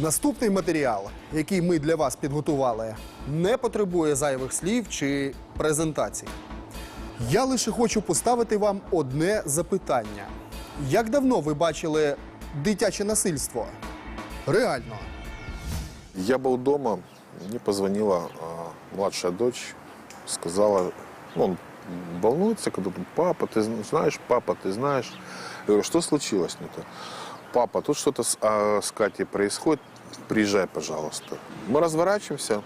Наступний матеріал, який ми для вас підготували, не потребує зайвих слів чи презентацій. Я лише хочу поставити вам одне запитання: як давно ви бачили дитяче насильство? Реально. Я был дома, мне позвонила а, младшая дочь, сказала, ну, он волнуется, когда тут, папа, ты зн- знаешь, папа, ты знаешь. Я говорю, что случилось не то? Папа, тут что-то с, а, с Катей происходит, приезжай, пожалуйста. Мы разворачиваемся,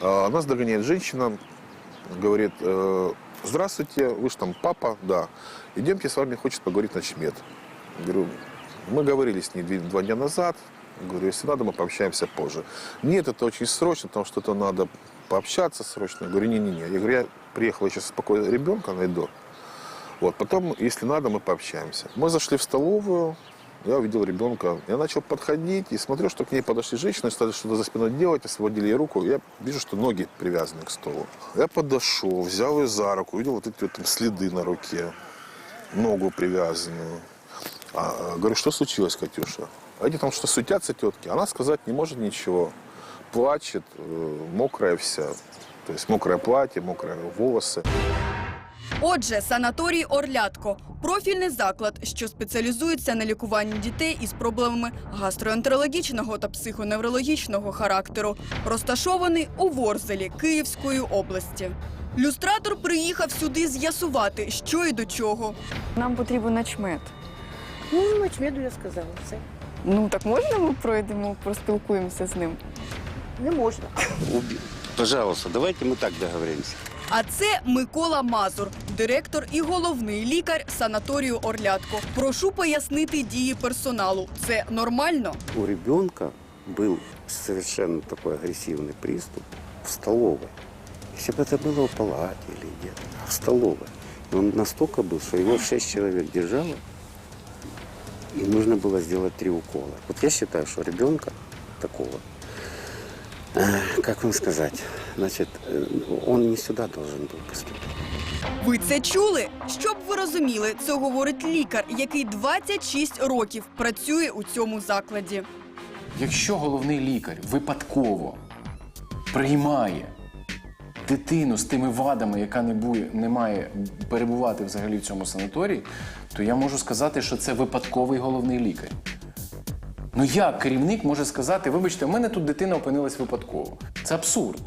а, нас догоняет женщина, говорит, «Э, здравствуйте, вы же там папа, да, идемте с вами, хочет поговорить начмет. Говорю, мы говорили с ней два дня назад, говорю, если надо, мы пообщаемся позже. Нет, это очень срочно, там что-то надо пообщаться срочно. Я говорю, не-не-не, я говорю, я приехал, я сейчас спокойно ребенка найду. Вот, потом, если надо, мы пообщаемся. Мы зашли в столовую, я увидел ребенка. Я начал подходить и смотрю, что к ней подошли женщины, стали что-то за спиной делать, освободили ей руку. Я вижу, что ноги привязаны к столу. Я подошел, взял ее за руку, увидел вот эти вот там следы на руке, ногу привязанную. А, а, говорю, что случилось, Катюша? Эти там что суетятся тетки? Она сказать не может ничего. Плачет, э, мокрая вся. То есть мокрое платье, мокрые волосы. Отже, санаторій Орлятко профільний заклад, що спеціалізується на лікуванні дітей із проблемами гастроентерологічного та психоневрологічного характеру, розташований у Ворзелі Київської області. Люстратор приїхав сюди з'ясувати, що і до чого. Нам потрібен начмет. Ну, ночмеду я сказала, все. Ну так можна ми пройдемо, поспілкуємося з ним? Не можна. Пожалуйста, давайте мы так договоримся. А це Микола Мазур, директор і головний лікар санаторію Орлятко. Прошу пояснити дії персоналу. Це нормально? У ребенка был совершенно такой агрессивный приступ в столовой. Если бы это было в палате или где-то, а в столовой. И он настолько был, что его шесть человек держало, и нужно было сделать три укола. Вот я считаю, что ребенка такого, э, как вам сказать, Значит, э, он не сюда должен был поступить. Ви це чули? Щоб ви розуміли, це говорить лікар, який 26 років працює у цьому закладі. Якщо головний лікар випадково приймає дитину з тими вадами, яка не, бує, не має перебувати взагалі в цьому санаторії, то я можу сказати, що це випадковий головний лікар. Ну як керівник може сказати, вибачте, у мене тут дитина опинилась випадково. Це абсурд.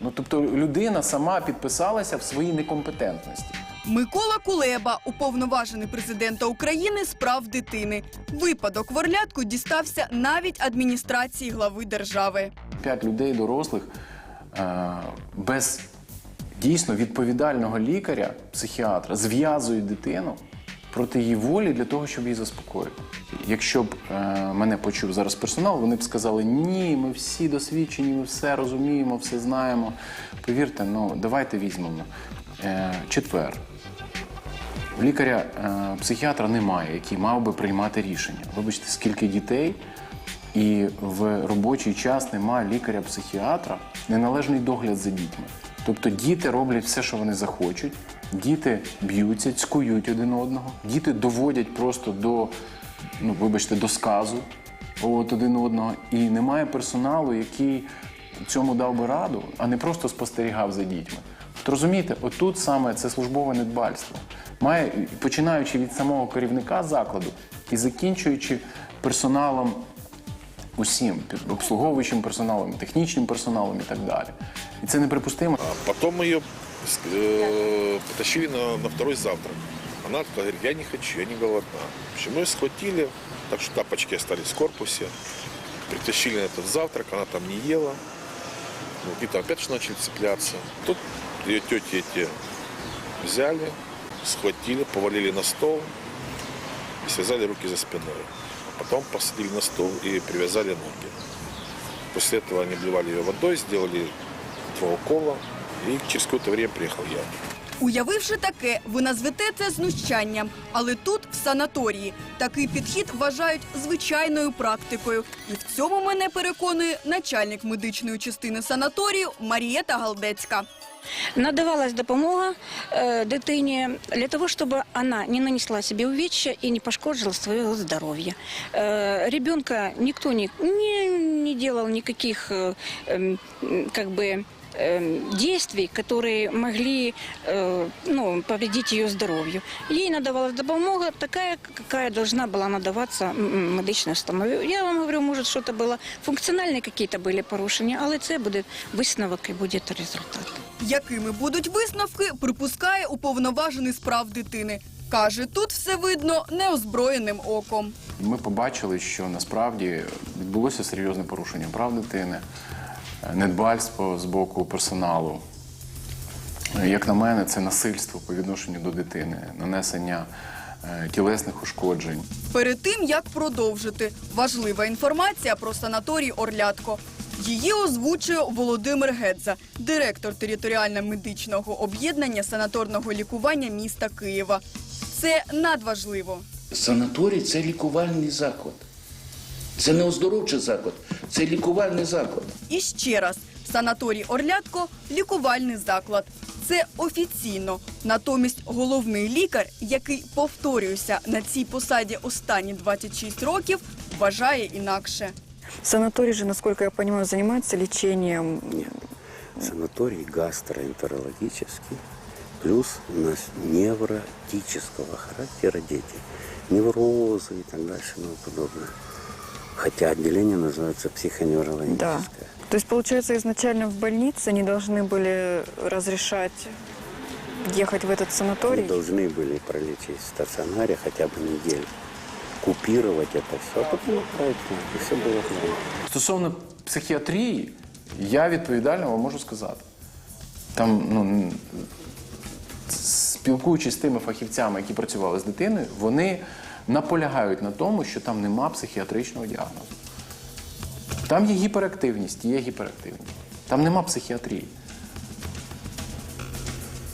Ну тобто людина сама підписалася в своїй некомпетентності. Микола Кулеба, уповноважений президента України з прав дитини. Випадок в Орлятку дістався навіть адміністрації глави держави. п'ять людей дорослих е, без дійсно відповідального лікаря, психіатра, зв'язують дитину проти її волі для того, щоб її заспокоїти. Якщо б е, мене почув зараз персонал, вони б сказали: ні, ми всі досвідчені, ми все розуміємо, все знаємо. Повірте, ну давайте візьмемо. Е, четвер. Лікаря е, немає, який мав би приймати рішення. Вибачте, скільки дітей, і в робочий час немає лікаря-психіатра, неналежний догляд за дітьми. Тобто діти роблять все, що вони захочуть, діти б'ються, цькують один одного, діти доводять просто до, ну вибачте, до сказу от один одного. І немає персоналу, який цьому дав би раду, а не просто спостерігав за дітьми. От розумієте, отут саме це службове недбальство. Має, починаючи від самого керівника закладу і закінчуючи персоналом усім, обслуговуючим персоналом, технічним персоналом і так далі. І це неприпустимо. А потом мы ее э, потащили на, на второй завтрак. Она такая говорит, я не хочу, я не голодна. В общем, мы её схватили, так что тапочки остались в корпусе. Притащили на этот завтрак, она там не ела. Ну, Какие-то опять же начали цепляться. Тут ее тети эти взяли, схватили, повалили на стол и связали руки за спиной. Потом посадили на стол и привязали ноги. После этого они обливали ее водой, сделали два укола, и через какое-то время приехал я. Уявивши таке, ви назвете це знущанням. Але тут, в санаторії, такий підхід вважають звичайною практикою. І в цьому мене переконує начальник медичної частини санаторію Марієта Галдецька. Надавалась допомога е, дитині для того, щоб вона не нанесла собі увечья і не пошкодила своє здоров'я. Е, ребенка ніхто не, не, не делал никаких э, эм, м, как бы эм, действий, которые могли э, ну, повредить ее здоровью. Ей надавалась допомога такая, какая должна была надаваться м, м, медичній установі. Я вам говорю, може, що це було функціональні якісь були порушення, але це буде висновок і буде результат. Якими будуть висновки, припускає уповноважений з прав дитини. Каже, тут все видно неозброєним оком. Ми побачили, що насправді відбулося серйозне порушення прав дитини, е, недбальство з боку персоналу. Як на мене, це насильство по відношенню до дитини, нанесення е, тілесних ушкоджень. Перед тим як продовжити, важлива інформація про санаторій Орлятко. Її озвучує Володимир Гедза, директор територіально-медичного об'єднання санаторного лікування міста Києва. Це надважливо. Санаторій це лікувальний заклад. Це не оздоровчий заклад, це лікувальний заклад. І ще раз, санаторій Орлятко лікувальний заклад. Це офіційно. Натомість головний лікар, який повторююся на цій посаді останні 26 років, вважає інакше. Санаторий же, насколько я понимаю, занимается лечением. Нет. Санаторий гастроэнтерологический, плюс у нас невротического характера дети. Неврозы и так и тому подобное. Хотя отделение называется психоневрологическое. Да. То есть, получается, изначально в больнице они должны были разрешать ехать в этот Они санаторий. должны были пролечить в стационаре хотя бы неделю. Купировать это все, а потом отправить к нам. И все было нормально. Стосовно психіатрії, я відповідально вам можу сказати. Там, ну, н- спілкуючись з тими фахівцями, які працювали з дитиною, вони наполягають на тому, що там нема психіатричного діагнозу. Там є гіперактивність, є гіперактивність. Там нема психіатрії.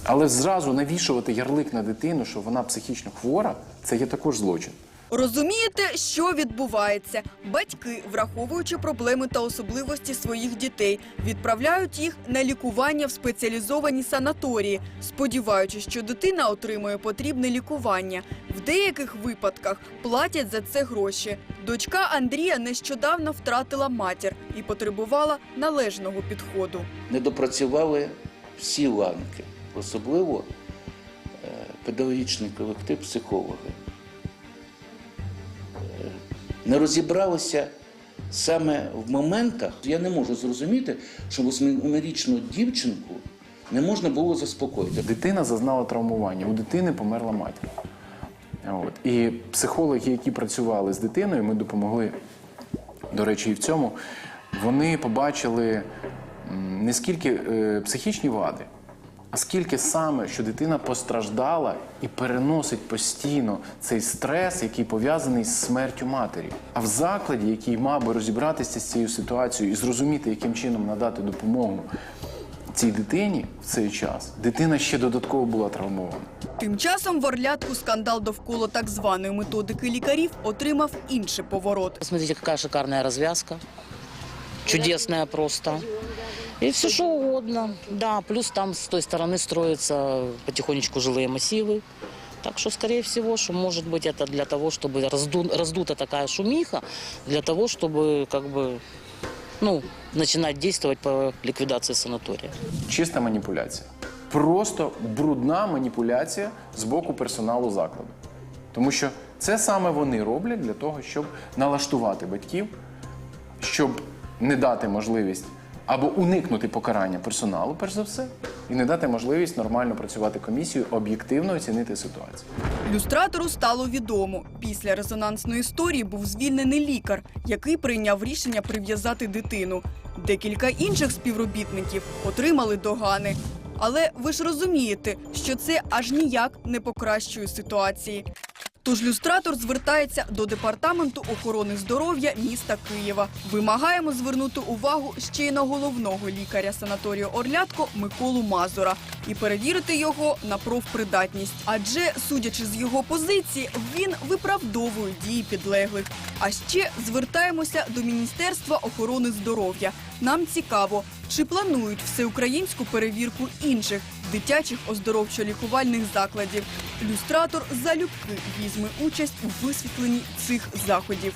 Але зразу навішувати ярлик на дитину, що вона психічно хвора, це є також злочин. Розумієте, що відбувається? Батьки, враховуючи проблеми та особливості своїх дітей, відправляють їх на лікування в спеціалізовані санаторії, сподіваючись, що дитина отримує потрібне лікування. В деяких випадках платять за це гроші. Дочка Андрія нещодавно втратила матір і потребувала належного підходу. Не допрацювали всі ланки, особливо е, педагогічний колектив, психологи. Не розібралися саме в моментах. Я не можу зрозуміти, що восьмирічну дівчинку не можна було заспокоїти. Дитина зазнала травмування, у дитини померла матір. От. І психологи, які працювали з дитиною, ми допомогли, до речі, і в цьому, вони побачили не скільки е, психічні вади, а скільки саме, що дитина постраждала і переносить постійно цей стрес, який пов'язаний з смертю матері. А в закладі, який мав би розібратися з цією ситуацією і зрозуміти, яким чином надати допомогу цій дитині в цей час, дитина ще додатково була травмована. Тим часом в Орлятку скандал довкола так званої методики лікарів отримав інший поворот. Смотрите, какая шикарная развязка. Чудесная просто. И все что угодно. Да, плюс там с той стороны строятся потихонечку жилые массивы. Так что, скорее всего, что может быть это для того, чтобы разду- раздута такая шумиха, для того, чтобы как бы, ну, начинать действовать по ликвидации санатория. Чиста маніпуляція. Просто брудна маніпуляція з боку персоналу закладу. Тому що це саме вони роблять для того, щоб налаштувати батьків, щоб не дати можливість або уникнути покарання персоналу, перш за все, і не дати можливість нормально працювати комісію, об'єктивно оцінити ситуацію. Люстратору стало відомо. Після резонансної історії був звільнений лікар, який прийняв рішення прив'язати дитину. Декілька інших співробітників отримали догани. Але ви ж розумієте, що це аж ніяк не покращує ситуації. Тож люстратор звертається до департаменту охорони здоров'я міста Києва. Вимагаємо звернути увагу ще й на головного лікаря санаторію Орлятко Миколу Мазура і перевірити його на профпридатність. Адже, судячи з його позиції, він виправдовує дії підлеглих. А ще звертаємося до Міністерства охорони здоров'я. Нам цікаво, чи планують всеукраїнську перевірку інших дитячих оздоровчо-лікувальних закладів. Люстратор залюбки візьме участь у висвітленні цих заходів.